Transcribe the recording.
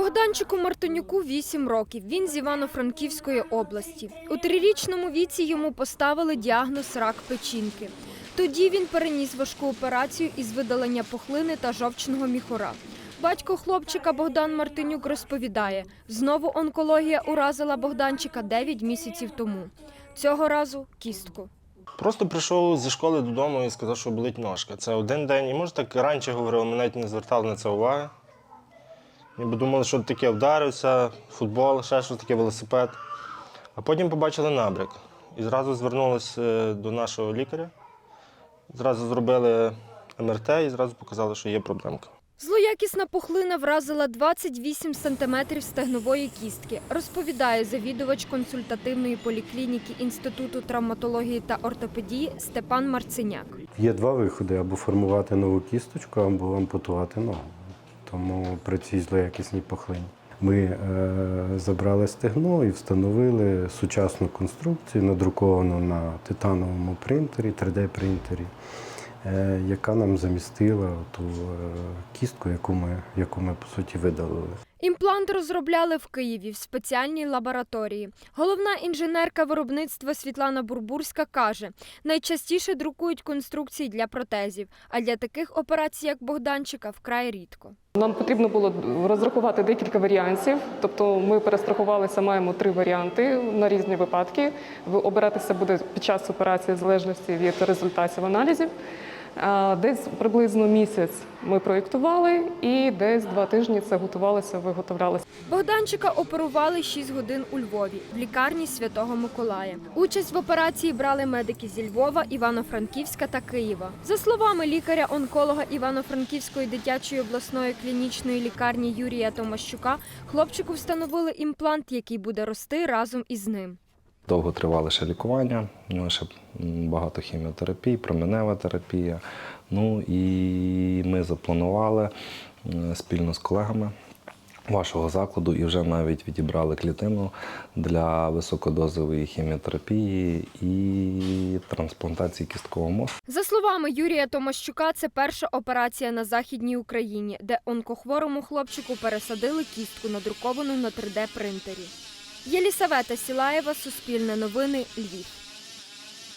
Богданчику Мартинюку 8 років. Він з Івано-Франківської області. У трирічному віці йому поставили діагноз рак печінки. Тоді він переніс важку операцію із видалення пухлини та жовчного міхура. Батько хлопчика Богдан Мартинюк розповідає, знову онкологія уразила Богданчика 9 місяців тому. Цього разу кістку. Просто прийшов зі школи додому і сказав, що болить ножка. Це один день. І може так раніше говорив, ми навіть не звертали на це уваги. Ніби думали, що таке вдарився, футбол, ще щось таке велосипед. А потім побачили набряк. І зразу звернулися е, до нашого лікаря. Зразу зробили МРТ і зразу показали, що є проблемка. Злоякісна пухлина вразила 28 сантиметрів стегнової кістки, розповідає завідувач консультативної поліклініки Інституту травматології та ортопедії Степан Марциняк. Є два виходи: або формувати нову кісточку, або ампутувати ногу. Тому при цій злоякісній пухлині. Ми е, забрали стегно і встановили сучасну конструкцію, надруковану на титановому принтері, 3D-принтері, е, яка нам замістила ту е, кістку, яку ми, яку ми по суті видалили. Імплант розробляли в Києві в спеціальній лабораторії. Головна інженерка виробництва Світлана Бурбурська каже, найчастіше друкують конструкції для протезів, а для таких операцій, як Богданчика, вкрай рідко. Нам потрібно було розрахувати декілька варіантів. Тобто ми перестрахувалися, маємо три варіанти на різні випадки. Обиратися буде під час операції в залежності від результатів аналізів. А, Десь приблизно місяць ми проєктували, і десь два тижні це готувалося, виготовлялося. Богданчика оперували 6 годин у Львові в лікарні Святого Миколая. Участь в операції брали медики зі Львова, Івано-Франківська та Києва. За словами лікаря-онколога Івано-Франківської дитячої обласної клінічної лікарні Юрія Томащука, хлопчику встановили імплант, який буде рости разом із ним. Довго тривали лікування, у ще багато хіміотерапій, променева терапія. Ну і ми запланували спільно з колегами вашого закладу і вже навіть відібрали клітину для високодозової хіміотерапії і трансплантації кісткового мозку. За словами Юрія Томащука, це перша операція на західній Україні, де онкохворому хлопчику пересадили кістку, надруковану на 3D принтері. Єлісавета Сілаєва, Суспільне новини, Львів.